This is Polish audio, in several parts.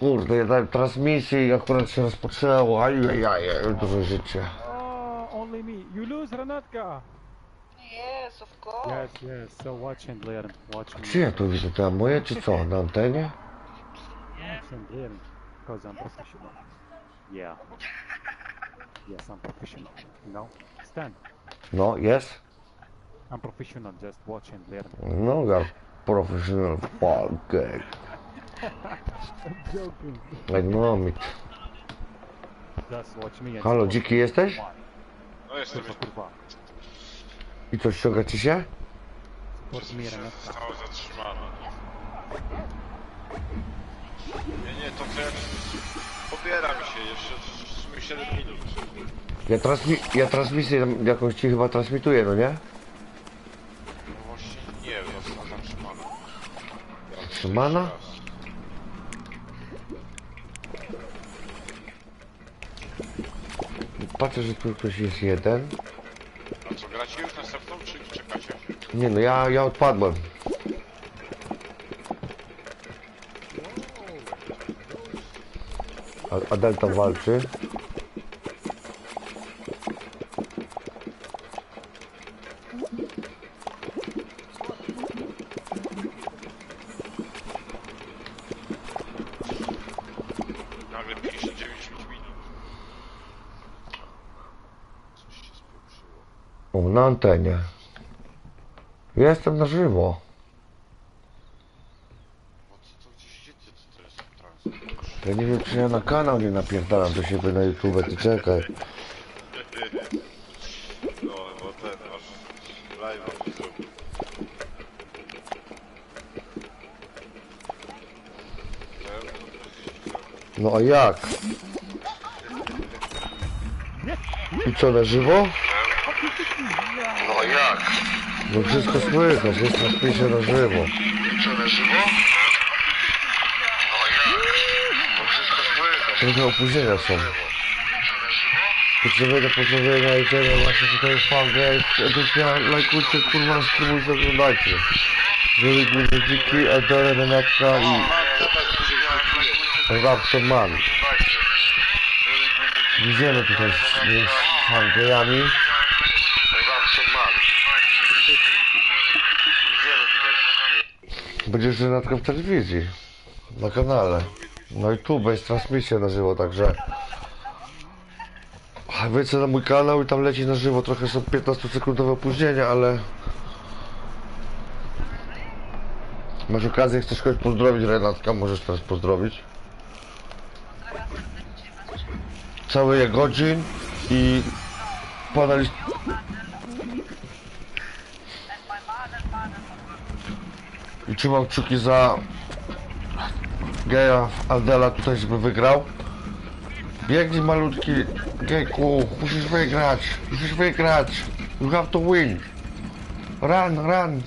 Kurde, ja dałem transmisję i akurat się rozpoczęło. Ajajaj, dużo życia. Oh, only me. You lose, Renatka. Yes, of course. Yes, yes. So watch and learn. Watch and Czy ja tu widzę to moje, czy co? Na antenie? Watch and learn. Because I'm professional. Yeah. Yes, I'm professional. You know? Stand. No, jest? I'm professional. Just watch and learn. No, ja professional. I'm joking. I know it. Just watch me and Halo, dziki jesteś? No jestem Kurwa, kurwa. I co, ściąga ci się? Zostało zatrzymane. Nie, nie, to jak... Pobiera mi się jeszcze w sumie 7 minut. Ja, transmi ja transmisję jakąś ci chyba transmituję, no nie? No właśnie nie, została zatrzymana. Zatrzymana? Patrzę, że tu ktoś jest jeden. A co, gracie już następną, czy czekacie? Nie no, ja, ja odpadłem. A, a Delta walczy. Nagle 59 minut. Coś się spieprzyło. O, na antenie. Jestem na żywo. Ja nie wiem, czy ja na kanał nie napierdalam do siebie na YouTube, ty czekaj. No, bo ten masz live zrobił. No a jak? I co, na żywo? No wszystko słychać, jest transmisja na żywo. Co na żywo? Jak? No wszystko słychać. Trochę opóźnienia są. Pozdrowienia, pozdrowienia i tyle właśnie tutaj jest fangę. Edycja, lajkujcie, kurwa, spróbujcie, oglądajcie. Żeby głównie dziki, Eldore, Renatka i Raptor Man. Widzimy tutaj z, z fangejami. Będzie już Renatka w telewizji. Na kanale. Na YouTube jest transmisja na żywo, także... Wejdźcie na mój kanał i tam leci na żywo. Trochę są 15-sekundowe opóźnienia, ale... Masz okazję, chcesz kogoś pozdrowić, Renatka? Możesz teraz pozdrowić. Cały godzin i... Pana list... I trzymam kciuki za... Geja Aldela tutaj, żeby wygrał. Biegnij malutki, Gejku, musisz wygrać, musisz wygrać. You have to win. Run, run.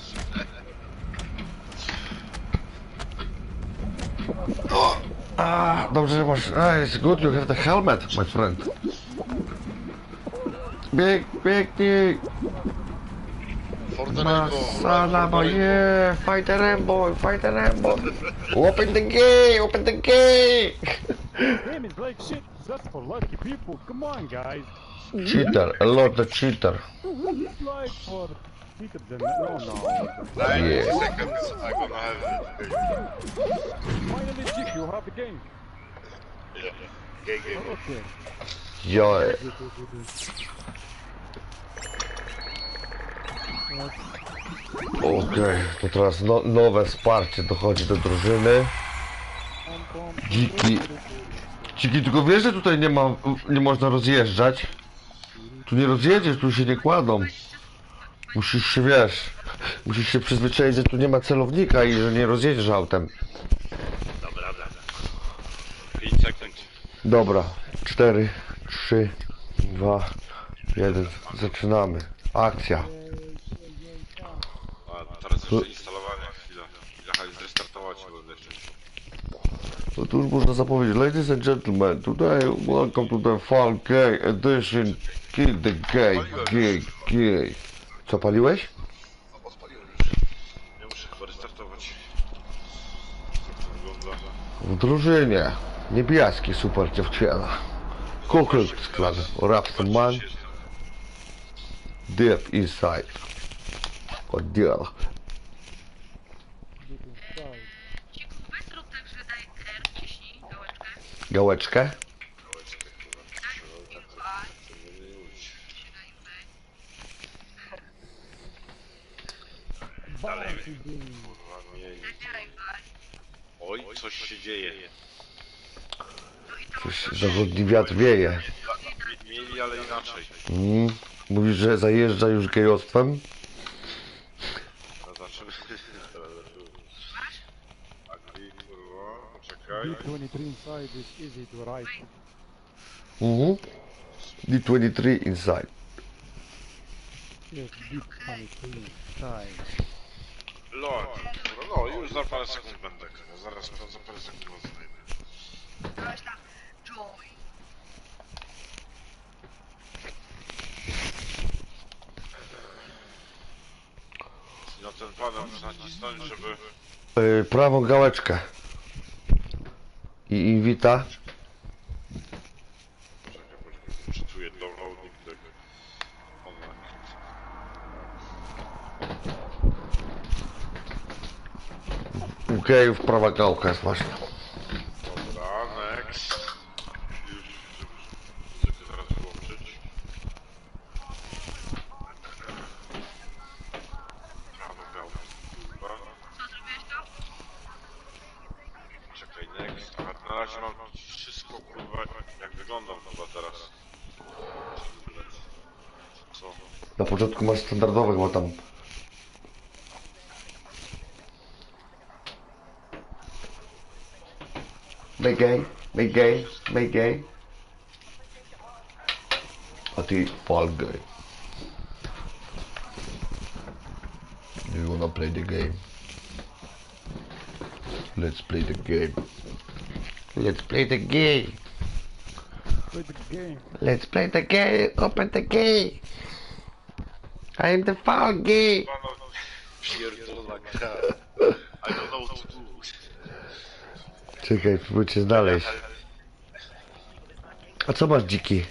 O, a, dobrze, że masz, a, it's good, you have the helmet, my friend. Bieg, biegnij. For the Masala, boy, yeah, fight the rainbow, fight the rainbow. Open the gate, open the gate. Game is like shit. That's for lucky people. Come on, guys. Cheater, a lot of cheater. Like for people that no, no. Yeah. seconds, I'm have it. Finally, Chick, you have the game. Yeah. Gay, gay. Okay. Jo, Okej, to teraz no, nowe wsparcie dochodzi do drużyny. Dziki. Dziki, tylko wiesz, że tutaj nie ma, nie można rozjeżdżać? Tu nie rozjedziesz, tu się nie kładą. Musisz się, wiesz, musisz się przyzwyczaić, że tu nie ma celownika i że nie rozjedziesz autem. Dobra, dobra. 5 sekund. Dobra, 4, 3, 2, 1, zaczynamy. Akcja. Jeszcze chwila. Chwila, zrestartować, bo jeszcze... No tu już można zapowiedzieć. Ladies and gentlemen, today welcome to the Fall Gay Edition Kill the Gay, Gay, Gay. Co paliłeś? Odpaliłem już. Ja muszę chyba restartować. To wygląda? W drużynie niebieski super dziewczyna. Kukluk skład. Raptor man. Deep inside. Oddział. Gałeczkę. Dalej, kurwa, nie. Oj, coś się dzieje. Coś zachodni wiatr wieje. Mieli, ale inaczej. Mm. Mówisz, że zajeżdża już gejostwem? D23 inside is easy to write. Mhm. D23 inside. Yes, D23 inside. Lord, kurwa, no już za parę sekund będę. kurwa, Zaraz za parę sekund was znajdę. Weź tam. Joy. Na ten panel muszę nacisnąć, żeby... Yy, prawą gałeczkę. I invita. Czytuję. U gejów prawa gałka jest właśnie. Na początku masz standardowych, bo tam... Make gay, make gay, make gay. A ty fall guy. Do you wanna play the game? Let's play the game. Let's play the game. Play the game. Let's play the game. Open the game. I am the gra. I don't know what to do. Czekaj, spróbujcie znaleźć. A co masz dziki?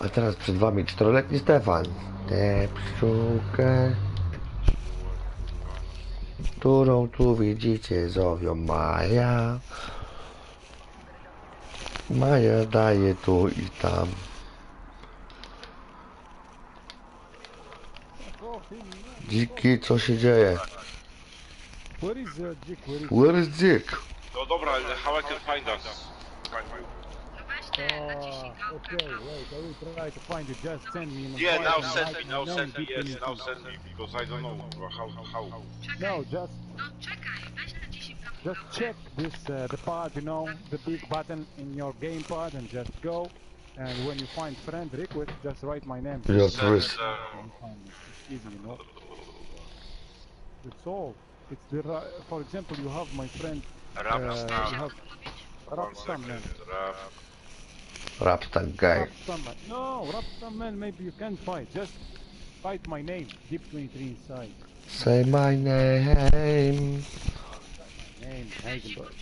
A teraz przed wami czteroletni Stefan. Tę pszczółkę, którą tu widzicie, zowią Maja. Maja daje tu i tam. Dziki, co się dzieje? Where is Dick? Where is Where is No dobra, how I can find us? Find you. No weź ten, naciśnij gałkę. okay, wait, I will try to find it. Just send me in Yeah, now send me, now send me, yes, now send me, because I don't know kurwa, how, how. No, Czekaj. just No czekaj, weź just check this uh, the part, you know, the big button in your gamepad, and just go. And when you find friend request, just write my name. Just Send risk. uh, And find it. It's easy, you know. It's all. It's the for example, you have my friend. Rap Uh, star. you have One Rapstam man. second, Rap. Rapstan guy. Rapstam man. No, Rapstam man. Maybe you can find. Just write my name. Deep 23 inside. Say my name. Name Heisenberg.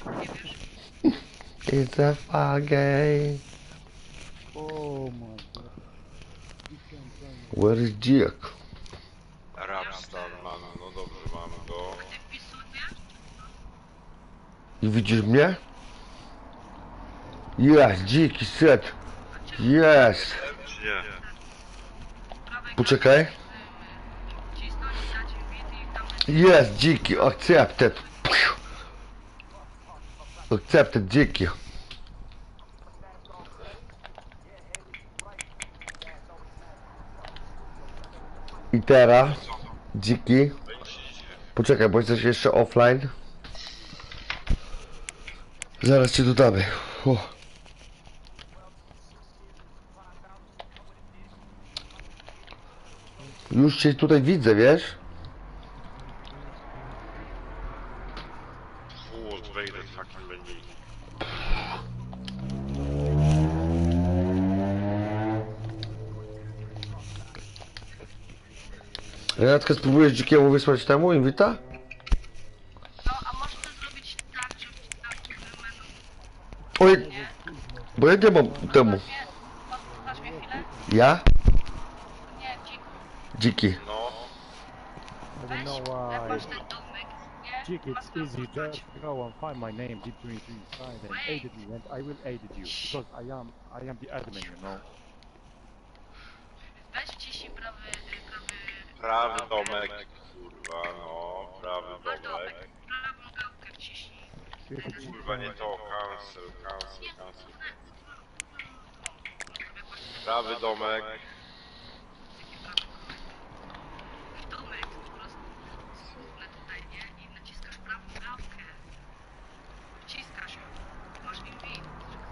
It's a fall gay. Oh my god. You can tell me. Where is Dick? Rapstar, man, no dobrze, mamy go. Wpisuj mnie. I widzisz mnie? Jest, dziki set. Jest. Poczekaj. Jest, dziki, accepted. Accepted, dziki. I teraz, dziki. Poczekaj, bo jesteś jeszcze offline. Zaraz cię dodamy. Uff. Już cię tutaj widzę, wiesz? Renatkę spróbujesz dzikiemu wysłać temu invita? No, a może to zrobić tak, żeby tam menu... Oj, bo ja nie mam temu. Dasz mi chwilę? Ja? Nie, dzik. Dziki. No, Weź, don't know jak why. masz ten domek, nie? Chick, it's Masz easy. Just go and find my name, D23 inside, and aided me, and I will aid you because I am, I am the admin, you know. Weź wciśnij prawy, prawy... prawy domek, kurwa, no, prawy Masz domek. domek. Prawą gałkę wciśnij. Chick, it's Kurwa, nie to, cancel, cancel, cancel. Prawy domek, Domek po prostu. Słupnę tutaj, nie? I naciskasz prawą gałkę. Wciskasz ją. Masz invite, żeby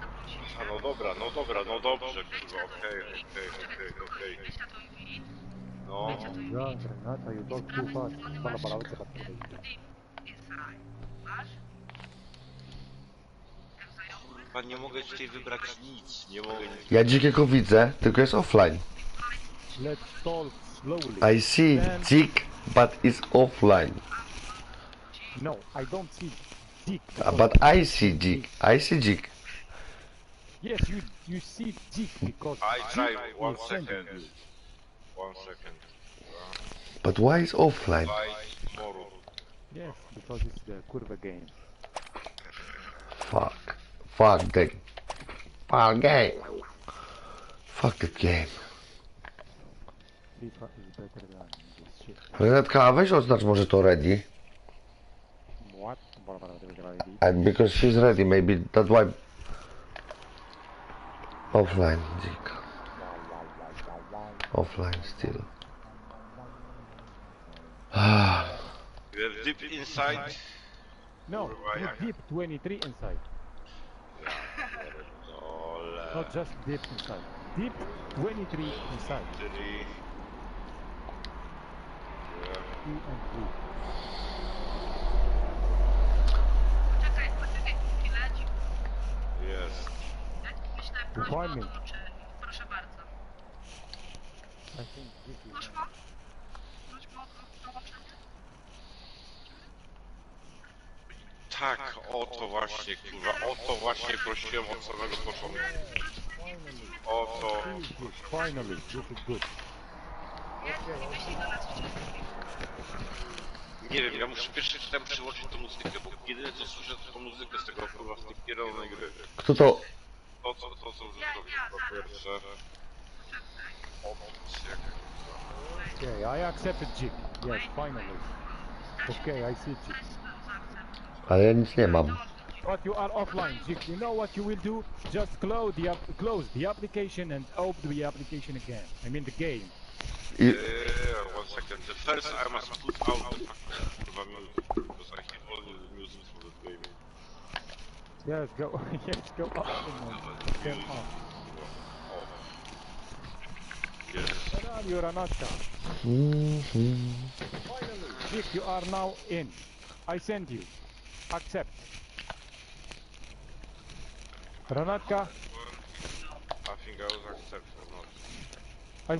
zaprosić. a no dobra, no dobra, no dobrze, kurwa, okej, okej, okej, okej. No, Wejdź na to God, invite. Renata, you I z znajomych? Chyba nie mogę tutaj wybrać nic, nie mogę nic. Ja dzikiego widzę, tylko jest offline. Let's talk slowly. I see dzik, but it's offline. No, I don't see dick. Uh, But I see dzik. I see dzik. Yes, you you see dick because I dick try is one sending second. you. One second. But why is offline? By. Yes, because it's the kurwa game. Fuck. Fuck the... Fuck game. Fuck the game. FIFA is better than this shit. Renatka, a weź oznacz może to ready. What? Bala bala, bala, bala, bala. And because she's ready, maybe that's why... Offline, dzik. Offline still. Ah, You have deep inside. No, Kurwa, you jak- dip 23 inside. Dole. Not just dip inside. Dip 23 inside. Three. Two and three. Poczekaj, poczekaj chwilę. dzik. Jest. Ja myślałem, Słuchaj prośba o mnie. dołączenie. Proszę bardzo. I think this is Poszło? Tak, o to właśnie, kurwa, o to właśnie prosiłem od samego początku. O to. this. Finally, this is good. Jest i wyślij do nas wcześniej. Nie wiem, ja muszę pierwszy tam przyłożyć tą muzykę, bo jedyne co słyszę to tą muzykę z tego kurwa z tej pierdolonej gry. kto to... To co, to co Ja, zrobię, ja, po pierwsze. Opcja. Okay, I accepted Jig. Yes, finally. Okay, I see Jig. Ale ja nic nie mam. But you are offline, Jig. You know what you will do? Just close the close the application and open the application again. I mean the game. I... Yeah, one second. The first I must put out the fucking music, because I have only the music for the game. Yes, go. yes, go up. and Turn off. Yes. Where are you, Ranatka? Mhm. Jig, you are now in. I send you. Accept. Ranatka, I think I was accepted. I